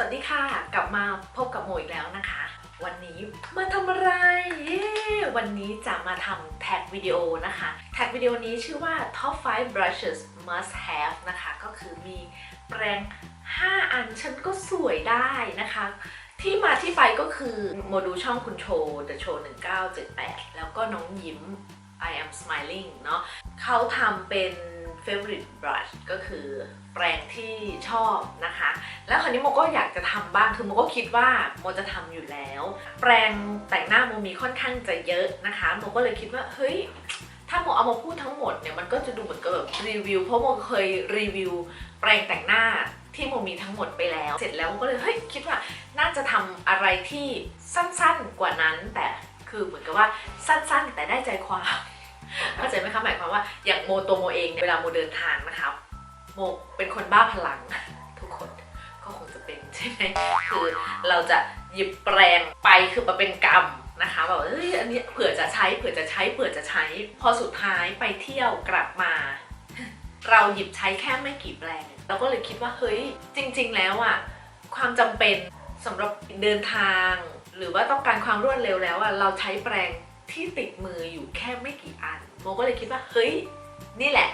สวัสดีค่ะ กลับมาพบกับโมอีกแล้วนะคะ วันนี้มาทำอะไรเย้วันนี้จะมาทำแท็กวิดีโอนะคะ แท็กวิดีโอนี้ชื่อว่า top 5 brushes must have นะคะ ก็คือมีแปรง5 อันฉันก็สวยได้นะคะ ที่มาที่ไปก็คือโมดูช่องคุณโชว์ The Show 1978 แล้วก็น้องยิ้ม I am smiling เนาะเขาทำเป็น favorite brush ก็คือแปรงที่ชอบนะคะ แล้วคราวนี้โมก็อยากจะทำบ้าง คือโมก็คิดว่าโมจะทำอยู่แล้ว แปรงแต่งหน้าโมมีค่อนข้างจะเยอะนะคะโมก็เลยคิดว่า เฮ้ย ถ้าโมเอามาพูดทั้งหมดเนี่ย มันก็จะดูเหมือนกับแบบรีวิว เพราะโมเคยรีวิว แปรงแต่งหน้าที่โมมีทั้งหมดไปแล้ว เสร็จแล้วโมก็เลย เฮ้ย คิดว่าน่าจะทำอะไรที่สั้นๆกว่านั้น แต่คือเหมือนกับว่าสั้นๆ แต่ได้ใจความ เข้าใจไหมคะหมายความว่าอย่างโมตัวโมเองเนี่ยเวลาโมเดินทางนะคะโมเป็นคนบ้าพลัง ทุกคนก็คงจะเป็นใช่ไหมคือเราจะหยิบแปรงไปคือมาเป็นกรรมนะคะแบบเอ้ยอันนี้เผื่อจะใช้เผื่อจะใช้เผื่อจะใช้ พอสุดท้ายไปเที่ยวกลับมา เราหยิบใช้แค่ไม่กี่แปรงเราก็เลยคิดว่าเฮ้ยจริง ๆ แล้วอะความจำเป็นสำหรับเดินทาง หรือว่าต้องการความรวดเร็วแล้วอะเราใช้แปรงที่ติดมืออยู่แค่ไม่กี่อัน โมก็เลยคิดว่าเฮ้ยนี่แหละ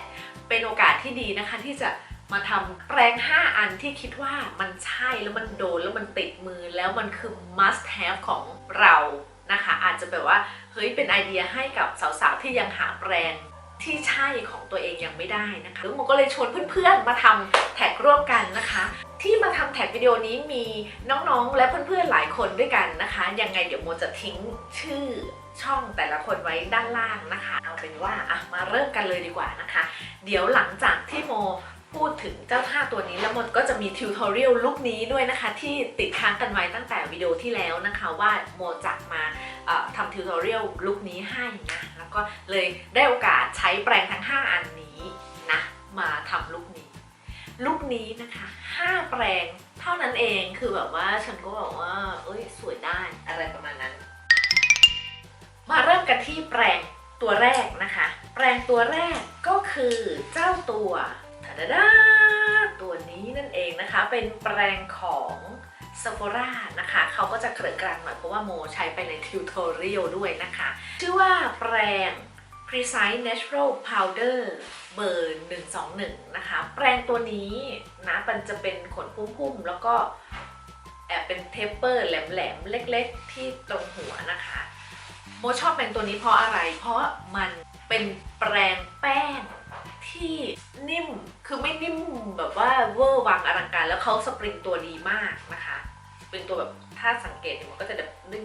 เป็นโอกาสที่ดีนะคะที่จะมาทำแปรง5 อันที่คิดว่ามันใช่แล้วมันโดนแล้วมันติดมือแล้วมันคือ must have ของเรานะคะ อาจจะแบบว่าเฮ้ยเป็นไอเดียให้กับสาวๆที่ยังหาแบรนด์ที่ใช่ของตัวเองยังไม่ได้นะคะแล้วโมก็เลยชวนเพื่อนๆ มาทำแท็กร่วมกันนะคะ ที่มาทำแท็กวิดีโอนี้มีน้องๆ และเพื่อนๆ หลายคนด้วยกันนะคะ ยังไงเดี๋ยวโมจะทิ้งชื่อ ช่องแต่ละคนไว้ด้านล่างนะคะ เอาเป็นว่าอะมาเริ่มกันเลยดีกว่านะคะ เดี๋ยวหลังจากที่โมพูดถึงเจ้าท่าตัวนี้แล้วโมก็จะมีทิวทอเรียลลุคนี้ด้วยนะคะ ที่ติดค้างกันไว้ตั้งแต่วิดีโอที่แล้วนะคะว่าโมจะมาทำทิวทอเรียลลุคนี้ให้นะแล้วก็เลยได้โอกาสใช้แปรงทั้ง 5 อันนี้นะมาทำลุคนี้ลุคนี้นะคะ 5 แปรงเท่านั้นเองคือแบบว่าฉันก็บอกว่าเอ้ยสวยได้อะไรประมาณนั้น มาเริ่มกันที่แปรงตัวแรกนะคะ แปรงตัวแรกก็คือเจ้าตัวทาดาดาตัวนี้นั่นเองนะคะ เป็นแปรงของ s e p h o r a นะคะ เขาก็จะเกริ่นกลางหน่อยเพราะว่าโมใช้ไปในทิวทอเรียลด้วยนะคะ ชื่อว่าแปรง Precise Natural Powder เบอร์ 121 นะคะ แปรงตัวนี้นะมันจะเป็นขนพุ่มๆ แล้วก็แอบเป็นเทปเปอร์แหลมๆ เล็กๆ ที่ตรงหัวนะคะ โมชอบแปรงตัวนี้เพราะอะไร เพราะมันเป็นแปรงแป้งที่นิ่ม คือไม่นิ่มแบบว่าเวอร์วังอลังการ แล้วเขาสปริงตัวดีมากนะคะ เป็นตัวแบบถ้าสังเกตเนี่ยมันก็จะแบบดึง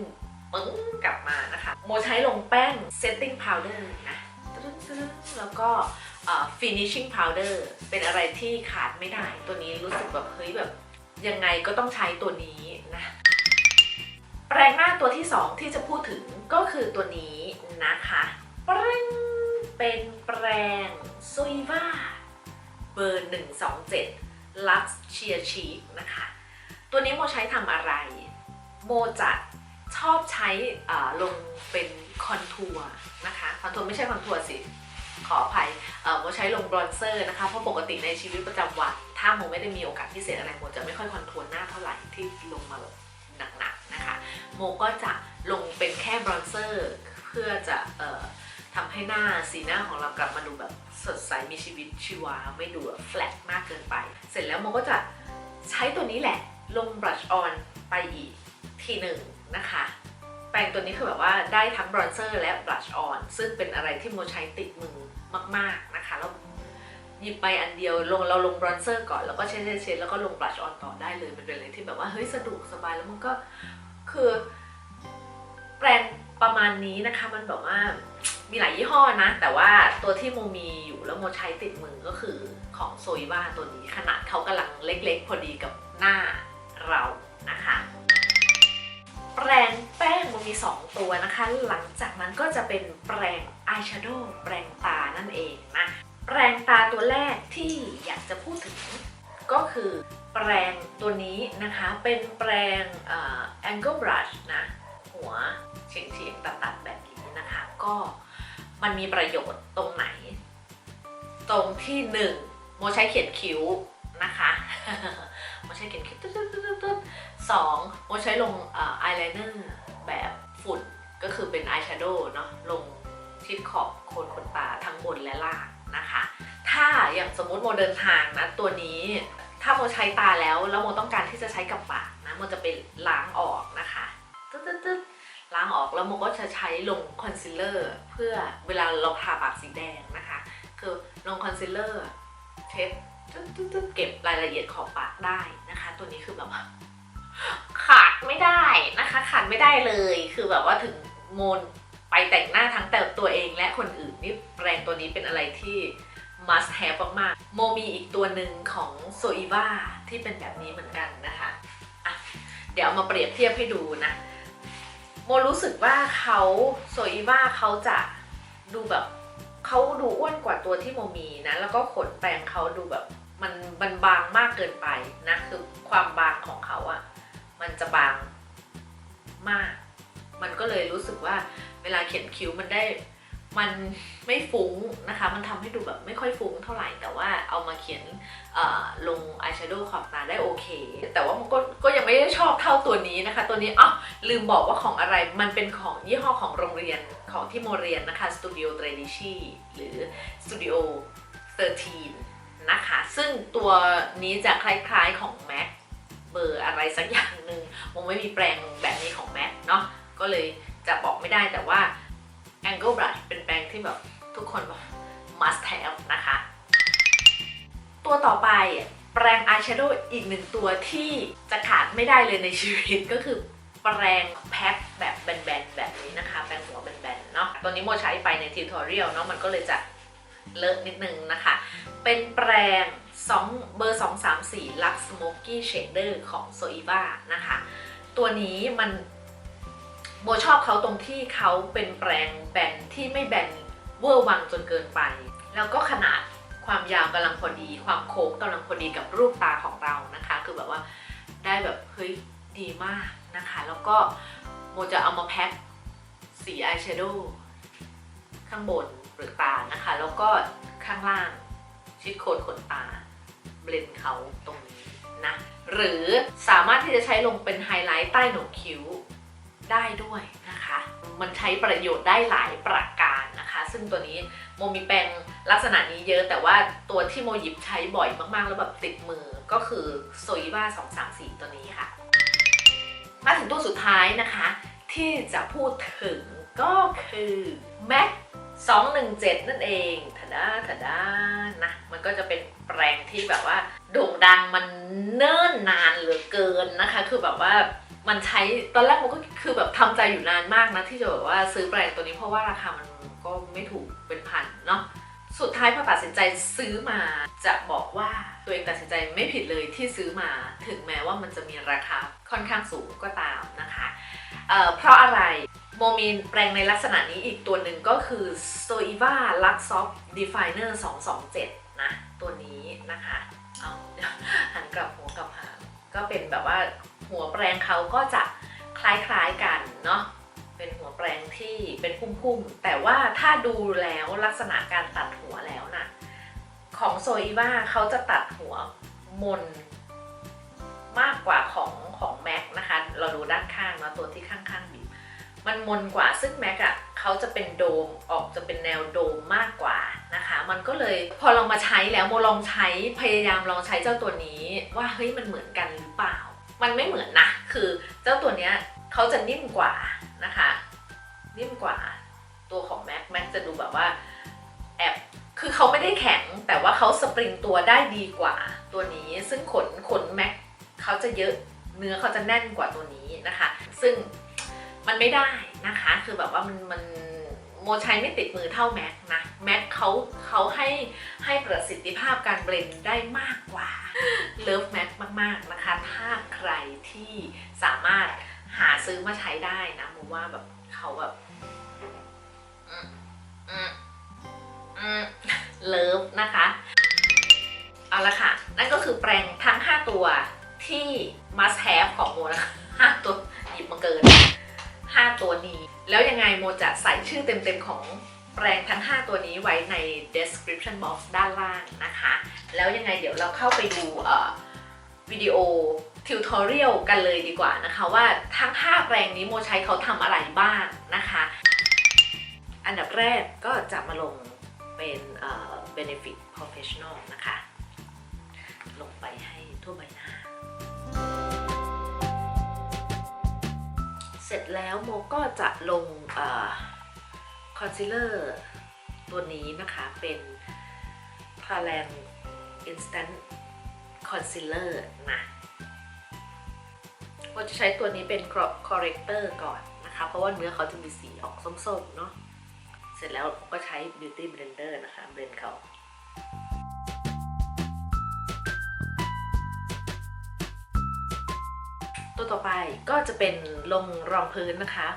ปึ้งกลับมานะคะ โมใช้ลงแป้ง setting powder นะแล้วก็ finishing powder เป็นอะไรที่ขาดไม่ได้ ตัวนี้รู้สึกแบบเฮ้ยแบบยังไงก็ต้องใช้ตัวนี้นะ แปรงหน้าตัวที่ 2 ที่จะพูดถึงก็คือตัวนี้นะคะปรงเป็นแปรงซุยว่าเบอร์ 127 Lux Sheer Cheek นะคะ ตัวนี้โมใช้ทำอะไร โมจะชอบใช้ลงเป็นคอนทัวร์นะคะ คอนทัวร์ไม่ใช่คอนทัวร์สิ ขออภัยโมใช้ลงบรอนเซอร์นะคะ เพราะปกติในชีวิตประจำวัน ถ้าโมไม่ได้มีโอกาสพิเศษอะไรโมจะไม่ค่อยคอนทัวร์หน้าเท่าไหร่ที่ลงมาแบบ นะคะโมก็จะลงเป็นแค่บรอนเซอร์เพื่อจะเอ่อทำให้หน้าสีหน้าของเรากลับมาดูแบบสดใสมีชีวิตชีวาไม่ดูแบบแฟลตมากเกินไป เสร็จแล้วโมก็จะใช้ตัวนี้แหละลงบลัชออนไปอีกทีหนึ่งนะคะแปรงตัวนี้คือแบบว่าได้ทั้งบรอนเซอร์และบลัชออนซึ่งเป็นอะไรที่โมใช้ติดมือมากๆนะคะแล้วหยิบไปอันเดียวลงเราลงบรอนเซอร์ก่อนแล้วก็เช็ดเช็ดแล้วก็ลงบลัชออนต่อได้เลยมันเป็นอะไรที่แบบว่าเฮ้ยสะดวกสบายแล้วมันก็ คือแปรงประมาณนี้นะคะ มันแบบว่ามีหลายยี่ห้อนะ แต่ว่าตัวที่โมมีอยู่แล้วโมใช้ติดมือก็คือของโซยว่าตัวนี้ขนาดเขากำลังเล็กๆ พอดีกับหน้าเรานะคะแปรงแป้งโมมี 2 ตัวนะคะ หลังจากนั้นก็จะเป็นแปรงอายแชโดว์แปรงตานั่นเองนะแปรงตาตัวแรกที่อยากจะพูดถึงก็คือแปรงตัวนี้นะคะเป็นแปรง angle brush นะหัวเฉียงเฉียงๆตัดๆแบบนี้นะคะ ก็มันมีประโยชน์ตรงไหน ตรงที่หนึ่งโมใช้เขียนคิ้วนะคะโมใช้เขียนคิ้วตึ๊ดตึ๊ดตึ๊ดตึ๊ดสองโมใช้ลงอายไลเนอร์แบบฝุ่นก็คือเป็นอายแชโดว์เนาะลงที่ขอบโคนขนตาทั้งบนและล่างนะคะ ถ้าอย่างสมมุติโมเดินทางนะตัวนี้ ถ้าโมใช้ตาแล้วแล้วโมต้องการที่จะใช้กับปาก โมจะไปล้างออกนะคะตึ๊ดตึ๊ดตึ๊ดล้างออกแล้วโมก็จะใช้ลงคอนซีลเลอร์เพื่อเวลาเราทาปากสีแดงนะคะ คือลงคอนซีลเลอร์เช็ดตึ๊ดตึ๊ดตึ๊ดเก็บรายละเอียดขอบปากได้นะคะ ตัวนี้คือแบบว่าขาดไม่ได้นะคะขาดไม่ได้เลยคือแบบว่าถึงโมนไปแต่งหน้าทั้งแต่ตัวเองและคนอื่นนี่แปรงตัวนี้เป็นอะไรที่ must have มากๆโมมีอีกตัวหนึ่งของโซอีวาที่เป็นแบบนี้เหมือนกันนะคะ ดี๋ยวเอามาเปรียบเทียบให้ดูนะ โมรู้สึกว่าเขาโซอีวาเขาจะดูแบบเขาดูอ้วนกว่าตัวที่โมมีนะ แล้วก็ขนแปรงเขาดูแบบมันมันบางมากเกินไปนะ คือความบางของเขาอะมันจะบางมาก มันก็เลยรู้สึกว่าเวลาเขียนคิ้วมันได้ มันไม่ฟุ้งนะคะ มันทำให้ดูแบบไม่ค่อยฟุ้งเท่าไหร่ แต่ว่าเอามาเขียนลงอายแชโดว์ขอบตาได้โอเค แต่ว่ามันก็ก็ยังไม่ได้ชอบเท่าตัวนี้นะคะ ตัวนี้อ๋อลืมบอกว่าของอะไร มันเป็นของยี่ห้อของโรงเรียนของที่โมเรียนนะคะ Studio t r a d i c i หรือ Studio 13นะคะ ซึ่งตัวนี้จะคล้ายๆของ Mac เบอร์อะไรสักอย่างหนึ่งโมไม่มีแปลงแบบนี้ของ Mac เนาะ ก็เลยจะบอกไม่ได้แต่ว่า Angle Brush เป็นแปรงที่แบบทุกคนแบบ must have นะคะ ตัวต่อไปแปรงอายแชโดว์อีกหนึ่งตัวที่จะขาดไม่ได้เลยในชีวิตก็คือแปรงแพ็คแบบแบนๆแบบนี้นะคะ แปรงหัวแบนๆเนาะตัวนี้โมใช้ไปในทิวทอเรียลเนาะมันก็เลยจะเลอะนิดนึงนะคะ เป็นแปรง2เบอร์ 2 3 4 Lux Smoky Shader ของ Soiva นะคะ ตัวนี้มัน โบชอบเขาตรงที่เขาเป็นแปรงแบนที่ไม่แบนเวอร์วังจนเกินไป แล้วก็ขนาดความยาวกำลังพอดี ความโค้งกำลังพอดีกับรูปตาของเรานะคะ คือแบบว่าได้แบบเฮ้ยดีมากนะคะ แล้วก็โมจะเอามาแพ็คสีอายแชโดว์ข้างบนเปลือกตานะคะ แล้วก็ข้างล่างชิดโคนขนตาเบลนเขาตรงนี้นะ หรือสามารถที่จะใช้ลงเป็นไฮไลท์ใต้หนวกคิ้ว ได้ด้วยนะคะ มันใช้ประโยชน์ได้หลายประการนะคะ ซึ่งตัวนี้โมมีแปรงลักษณะนี้เยอะแต่ว่าตัวที่โมหยิบใช้บ่อยมากๆ แล้วแบบติดมือก็คือโซยิบ้า234 ตัวนี้ค่ะ มาถึงตัวสุดท้ายนะคะ ที่จะพูดถึงก็คือ MAC 217 นั่นเองทาดาทาดานะ มันก็จะเป็นแปรงที่แบบว่าโด่งดังมันเนิ่นนานเหลือเกินนะคะ คือแบบว่า มันใช้ตอนแรกมันก็คือแบบทำใจอยู่นานมากนะ ที่จะแบบว่าซื้อแบรนด์ตัวนี้เพราะว่าราคามันก็ไม่ถูกเป็นพันเนาะสุดท้ายพอตัดสินใจซื้อมาจะบอกว่าตัวเองตัดสินใจไม่ผิดเลยที่ซื้อมาถึงแม้ว่ามันจะมีราคาค่อนข้างสูงก็ตามนะคะเเพราะอะไรโมมีแปรงในลักษณะนี้อีกตัวหนึ่งก็คือ s o i v a Lux Soft Definer 227 นะ ตัวนี้นะคะ เอาหันกลับหัวกลับหางก็เป็นแบบว่า หัวแปรงเขาก็จะคล้ายๆกันเนาะเป็นหัวแปรงที่เป็นพุ่มๆ แต่ว่าถ้าดูแล้วลักษณะการตัดหัวแล้วนะ่ะของโซอีวาเขาจะตัดหัวมนมากกว่าของของแม็กนะคะ เราดูด้านข้างเนาะตัวที่ข้างๆบีบมันมนกว่าซึ่งแม็กอะเขาจะเป็นโดมออกจะเป็นแนวโดมมากกว่านะคะ มันก็เลยพอลองมาใช้แล้วโมลองใช้พยายามลองใช้เจ้าตัวนี้ ว่าเฮ้ยมันเหมือนกันหรือเปล่า มันไม่เหมือนนะ คือเจ้าตัวเนี้ยเขาจะนิ่มกว่านะคะ นิ่มกว่าตัวของแม็กแม็กจะดูแบบว่าแอบคือเขาไม่ได้แข็งแต่ว่าเขาสปริงตัวได้ดีกว่าตัวนี้ ซึ่งขนขนแม็กเขาจะเยอะเนื้อเขาจะแน่นกว่าตัวนี้นะคะ ซึ่งมันไม่ได้นะคะ คือแบบว่ามันมัน โมใช้ไม่ติดมือเท่าแม็กนะแม็กเขาเขาให้ให้ประสิทธิภาพการเบลนได้มากกว่าเลิฟแม็กมากๆนะคะ ถ้าใครที่สามารถหาซื้อมาใช้ได้นะมูว่าแบบเขาแบบเลิฟนะคะ เอาละค่ะ นั่นก็คือแปรงทั้ง 5 ตัวที่ must have ของโมนะคะ5ตัวหยิบมาเกิน 5 ตัวนี้ แล้วยังไงโมจะใส่ชื่อเต็มๆของแปรงทั้ง 5 ตัวนี้ไว้ใน description box ด้านล่างนะคะ แล้วยังไงเดี๋ยวเราเข้าไปดูวิดีโอทิวทอเรียลกันเลยดีกว่านะคะ ว่าทั้ง 5 แปรงนี้โมใช้เขาทำอะไรบ้างนะคะ อันดับแรกก็จะมาลงเป็น benefit professional นะคะ เสร็จแล้วโมก็จะลงคอนซีลเลอร์ตัวนี้นะคะเป็น p a l a n Instant Concealer นะโมจะใช้ตัวนี้เป็น corrector ก่อนนะคะ เพราะว่าเนื้อเขาจะมีสีออกส้มๆเนาะเสร็จแล้วก็ใช้ Beauty Blender นะคะเบลนเขา ต่อไปก็จะเป็นลงรองพื้นนะคะ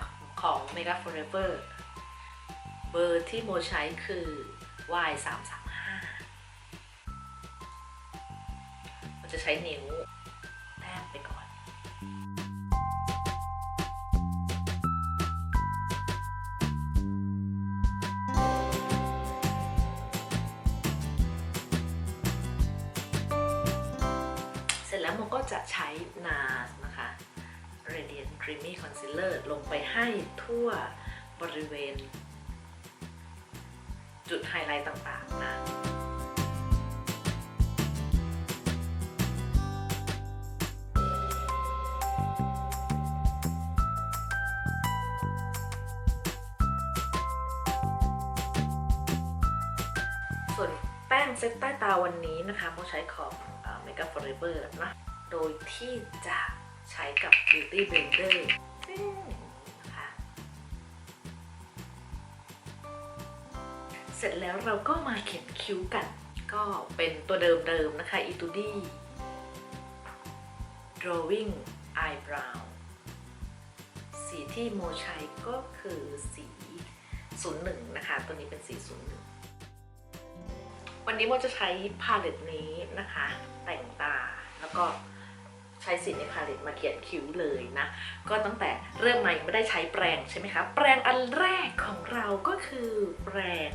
ของ Mega Forever เบอร์ที่โมใช้คือ Y 3 3 5มันจะใช้นิ้ว แล้วมันก็จะใช้ NARS นะคะ Radiant Creamy Concealer ลงไปให้ทั่วบริเวณ จุดไฮไลท์ต่างๆนะส่วนแป้งเซตใต้ตาวันนี้นะคะโมใช้ของ เอ่อ Mega Forever นะ โดยที่จะใช้กับ Beauty Blender ซึ่งนะคะเสร็จแล้วเราก็มาเขียนคิ้วกัน ก็เป็นตัวเดิมๆนะคะ e t u d i Drawing Eyebrow สีที่โมใช้ก็คือสี 01 นะคะ ตัวนี้เป็นสี 01 วันนี้โมจะใช้พาเลตนี้นะคะ แต่งตาแล้วก็ใช้สีในพาเลตมาเขียนคิ้วเลยนะ ก็ตั้งแต่เริ่มมายังไม่ได้ใช้แปรงใช่ไหมคะ แปรงอันแรกของเราก็คือแปรง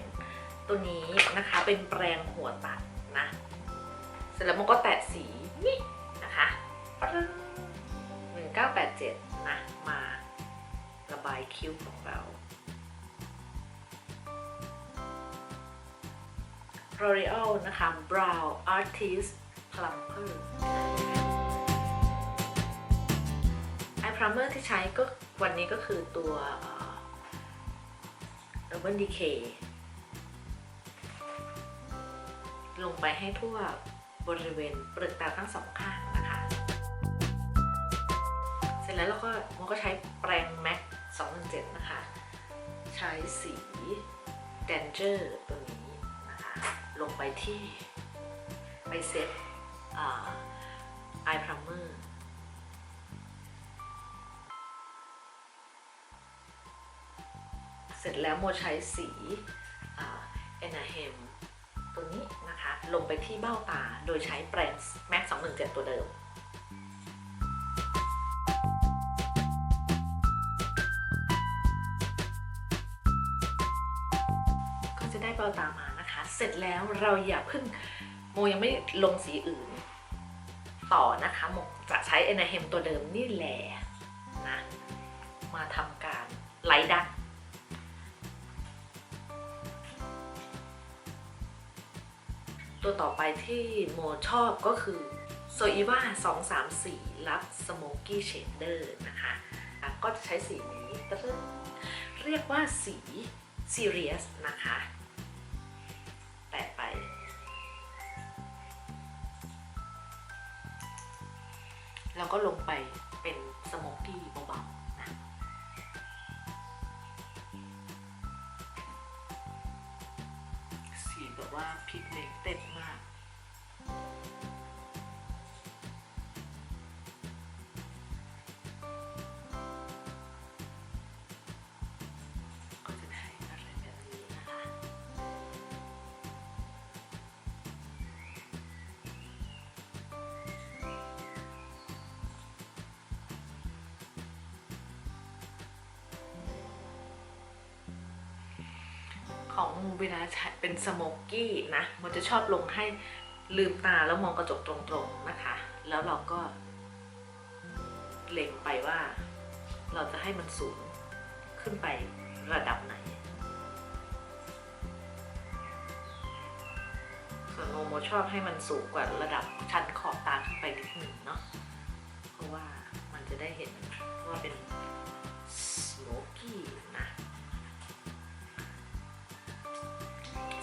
ตัวนี้นะคะเป็นแปรงหัวตัดนะ เสร็จแล้วมันก็แตะสีนี่นะคะปรึ้ง1987นะมาระบายคิ้วของเรา L'Oreal นะคะ Brow Artist Plumper ไอพรัมเมอร์ที่ใช้ก็วันนี้ก็คือตัวเอ่อ Urban Decay ลงไปให้ทั่วบริเวณเปลือกตาทั้งสองข้างนะคะ เสร็จแล้วเราก็มันก็ใช้แปรง MAC 217นะคะ ใช้สี Danger ตัวนี้นะคะ ลงไปที่ไปเซ็ตไอพรัมเมอร์เสร็จแล้วโมใช้สีเอนาเฮมตัวนี้นะคะ ลงไปที่เบ้าตาโดยใช้แปรง MAC 217ตัวเดิมก็จะได้เบ้าตามา เสร็จแล้วเราอย่าเพิ่งโมยังไม่ลงสีอื่น ต่อนะคะโมจะใช้เอนาเฮมตัวเดิมนี่แหละนะมาทำการไลท์ดักตัวต่อไปที่โมชอบก็คือโซอีวา234 รับ Smoky Shader นะคะก็จะใช้สีนี้แต่เรียกว่าสี Serious นะคะ แล้วก็ลงไปเป็นสโมกกี้เบ ใช้เป็นสโมกกี้นะมันจะชอบลงให้ลืมตาแล้วมองกระจกตรงๆนะคะ แล้วเราก็เล็งไปว่าเราจะให้มันสูงขึ้นไประดับไหน ส่วนโมโมชอบให้มันสูงกว่าระดับชั้นขอบตาขึ้นไปนิดหนึ่งเนาะ เพราะว่ามันจะได้เห็นว่าเป็น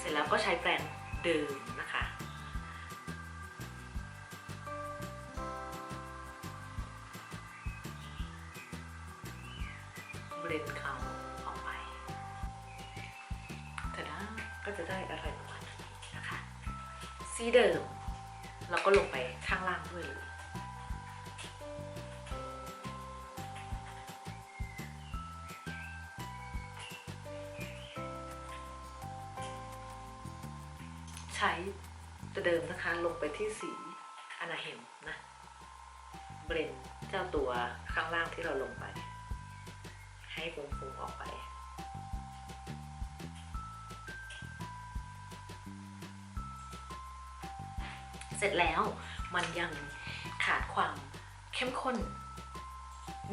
ร็จแล้วก็ใช้แปรงเดิมนะคะ เบรนเขาออกไปแต่นะก็จะได้อะไรประมาณนี้นะคะ สีเดิม เราก็ลงไปข้างล่างด้วยเลย เดิมนลงไปที่สีอนาเฮมนะเบรนเจ้าตัวข้างล่างที่เราลงไป ให้ฟุ้งๆออกไปเสร็จแล้วมันยังขาดความเข้มข้น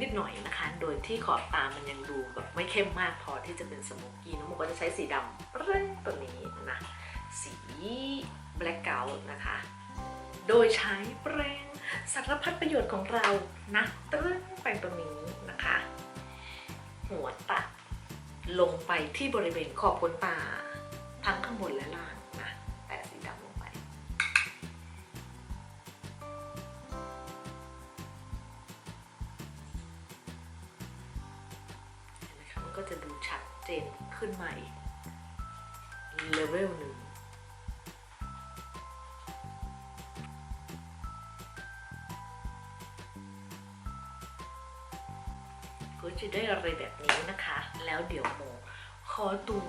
นิดหน่อยนะคะ โดยที่ขอบตามันยังดูแบบไม่เข้มมากพอที่จะเป็นสโมกกี้น้องโมก็จะใช้สีดำเร่งตัวนี้นะ โดยใช้แปรงสารพัดประโยชน์ของเรานะตึ้งไปตรงนี้นะคะ หัวตัดลงไปที่บริเวณขอบขนตาทั้งข้างบนและล่าง อตัว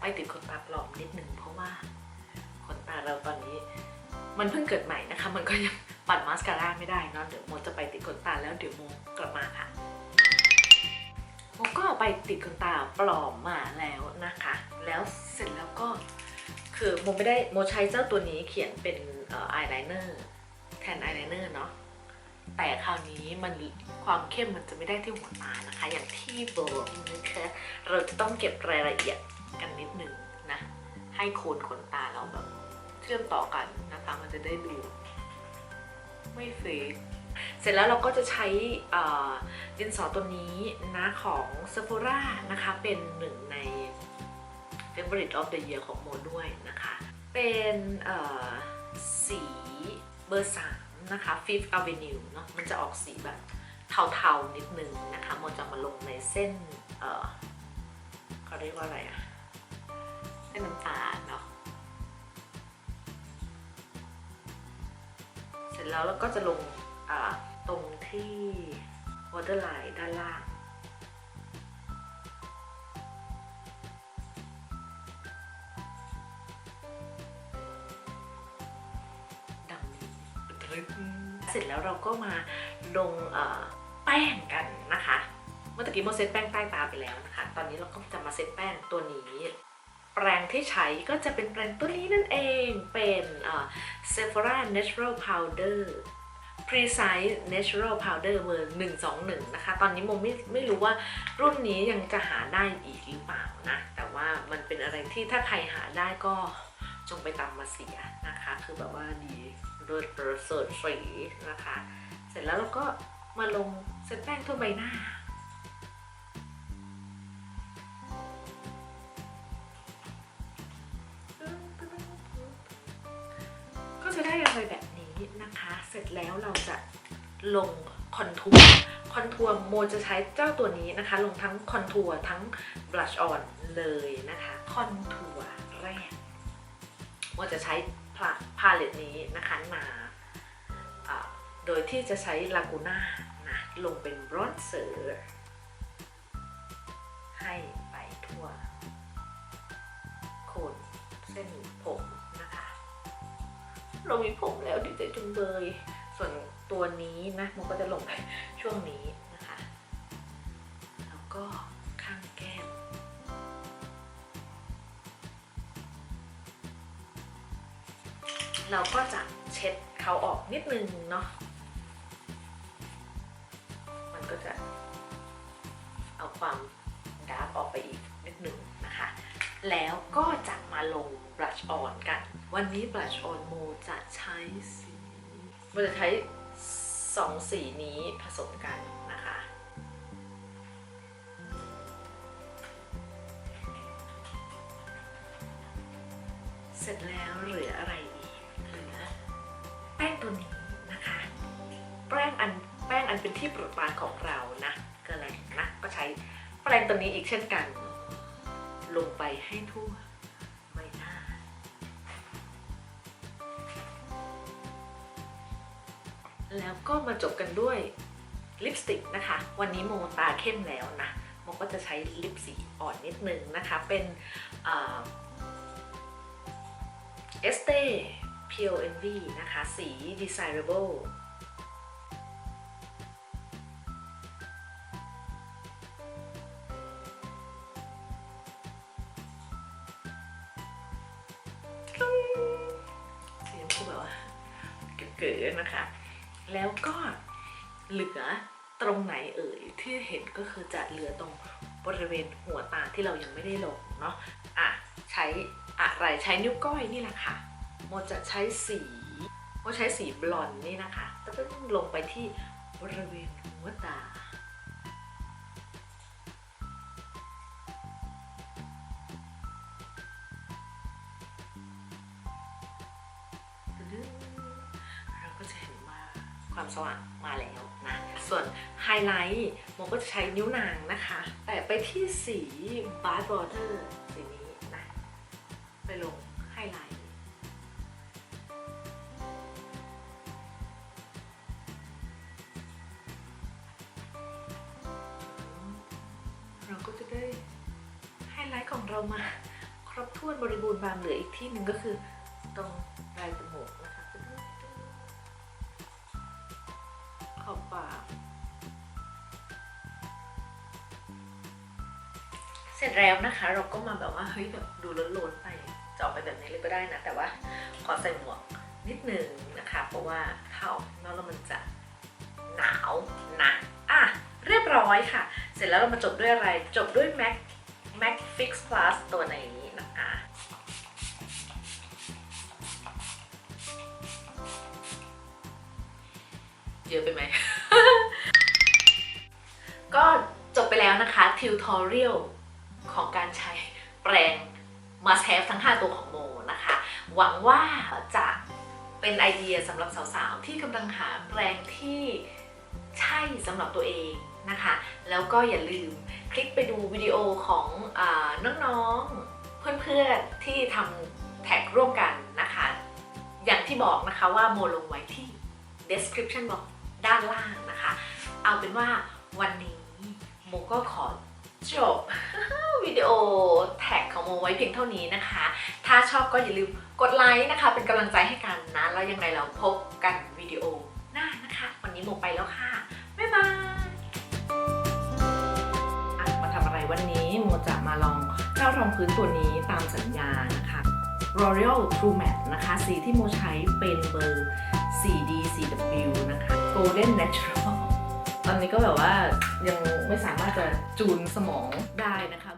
ไปติดขนตาปลอมนิดหนึ่งเพราะว่าขนตาเราตอนนี้ มันเพิ่งเกิดใหม่นะคะ มันก็ยังปัดมาสคาร่าไม่ได้เนอะเดี๋ยวโมจะไปติดขนตาแล้วเดี๋ยวโมกลับมาค่ะโมก็ไปติดขนตาปลอมมาแล้วนะคะ แล้วเสร็จแล้วก็คือโมไม่ได้โมใช้เจ้าตัวนี้เขียนเป็นอายไลเนอร์แทนอายไลเนอร์เนาะ แต่คราวนี้มันความเข้มมันจะไม่ได้ที่หัวตานะคะ อย่างที่บอกนะคะเราจะต้องเก็บรายละเอียดกันนิดนึงนะ ให้โคนขนตาเราแบบ เชื่อมต่อกันนะคะ มันจะได้ดู ไม่เฟกเสร็จแล้วเราก็จะใช้ดินสอตัวนี้นะของ Sephora นะคะ เป็นหนึ่งใน Favorite of the Year ของโมด้วยนะคะ เป็นสีเบอร์สาม นะคะ Fifth Avenue เนาะมันจะออกสีแบบเทาๆนิดนึงนะคะมันจะมาลงในเส้นเอ่อเขาเรียกว่าอะไรอะเส้นน้ำตาลเนาะเสร็จแล้วเราก็จะลงอ่าตรงที่ waterline ด้านล่าง เสร็จแล้วเราก็มาลงแป้งกันนะคะ เมื่อกี้โมเซตแป้งใต้ตาไปแล้วนะคะ ตอนนี้เราก็จะมาเซตแป้งตัวนี้ แปรงที่ใช้ก็จะเป็นแปรงตัวนี้นั่นเอง เป็นเอ่อ Sephora Natural Powder Precise Natural Powder เบอร์121 นะคะ ตอนนี้โมไม่ไม่รู้ว่ารุ่นนี้ยังจะหาได้อีกหรือเปล่านะ แต่ว่ามันเป็นอะไรที่ถ้าใครหาได้ก็จงไปตามมาเสียนะคะ คือแบบว่าดี เลิศประเสริฐสีนะคะ เสร็จแล้วเราก็มาลงเซตแป้งทั่วใบหน้า ก็จะได้อะไรแบบนี้นะคะ เสร็จแล้วเราจะลงคอนทัวร์คอนทัวร์โมจะใช้เจ้าตัวนี้นะคะ ลงทั้งคอนทัวร์ทั้งบลัชออนเลยนะคะ คอนทัวร์แรกโมจะใช้ พาเลตนี้นะคะมาอ่าโดยที่จะใช้ลากูน่านะลงเป็นบรอนเซอร์ให้ไปทั่วโคนเส้นผมนะคะ เรามีผมแล้วดีใจจุงเบย ส่วนตัวนี้นะมันก็จะลงไปช่วงนี้นะคะ แล้วก็ เราก็จะเช็ดเขาออกนิดนึงเนาะ มันก็จะเอาความดาร์กออกไปอีกนิดนึงนะคะ แล้วก็จะมาลงบลัชออนกัน วันนี้บลัชออนโมจะใช้สีโมจะใช้สองสีนี้ผสมกันนะคะเสร็จแล้วเหลืออะไร เป็นที่โปรดปรานของเรานะก็เลยนะก็ใช้แป้งตัวนี้อีกเช่นกัน ลงไปให้ทั่วใบหน้าแล้วก็มาจบกันด้วยลิปสติกนะคะ วันนี้โมตาเข้มแล้วนะโมก็จะใช้ลิปสีอ่อนนิดนึงนะคะ เป็นเอสเต้ Pure Envy นะคะ สี Desirable ที่เรายังไม่ได้ลงเนาะอะใช้อะไรใช้นิ้วก้อยนี่แหละค่ะโมจะใช้สีโมใช้สีบลอนด์นี่นะคะแล้วก็ลงไปที่บริเวณหัวตาเรา ความสว่างมาแล้วนะ ส่วนไฮไลท์โมก็จะใช้นิ้วนางนะคะ แต่ไปที่สีบาร์บอร์เดอร์ แล้วนะคะ เราก็มาแบบว่าเฮ้ยแบบดูล้นๆไปจะออกไปแบบนี้เลยก็ได้นะ แต่ว่าขอใส่หมวกนิดนึงนะคะ เพราะว่าถ้าออกนอกแล้วมันจะหนาวนะอะเรียบร้อยค่ะ เสร็จแล้วเรามาจบด้วยอะไรจบด้วย Mac Mac Fix Plus ตัวนี้นะคะเยอะไปไหม ก็จบไปแล้วนะคะทิวทอเรียล ของการใช้แปรง must have ทั้ง 5 ตัวของโมนะคะ หวังว่าจะเป็นไอเดียสำหรับสาวๆ ที่กำลังหาแปรงที่ใช่สำหรับตัวเองนะคะ แล้วก็อย่าลืมคลิกไปดูวิดีโอของอน้องๆ เพื่อนๆ ที่ทำแท็กร่วมกันนะคะ อย่างที่บอกนะคะว่าโมลงไว้ที่ description box ด้านล่างนะคะ เอาเป็นว่าวันนี้โมก็ขอ จบวิดีโอแท็กของโมไว้เพียงเท่านี้นะคะ ถ้าชอบก็อย่าลืมกดไลค์นะคะ เป็นกำลังใจให้กันนะ แล้วยังไงเราพบกันวิดีโอหน้านะคะ วันนี้โมไปแล้วค่ะ บ๊ายบายมาทำอะไรวันนี้โมจะมาลองเจ้ารองพื้นตัวนี้ตามสัญญานะคะ L'Oreal True Matte นะคะ สีที่โมใช้เป็นเบอร์ 4D 4W นะคะ Golden Natural ตอนนี้ก็แบบว่ายังไม่สามารถจะจูนสมองได้นะคะ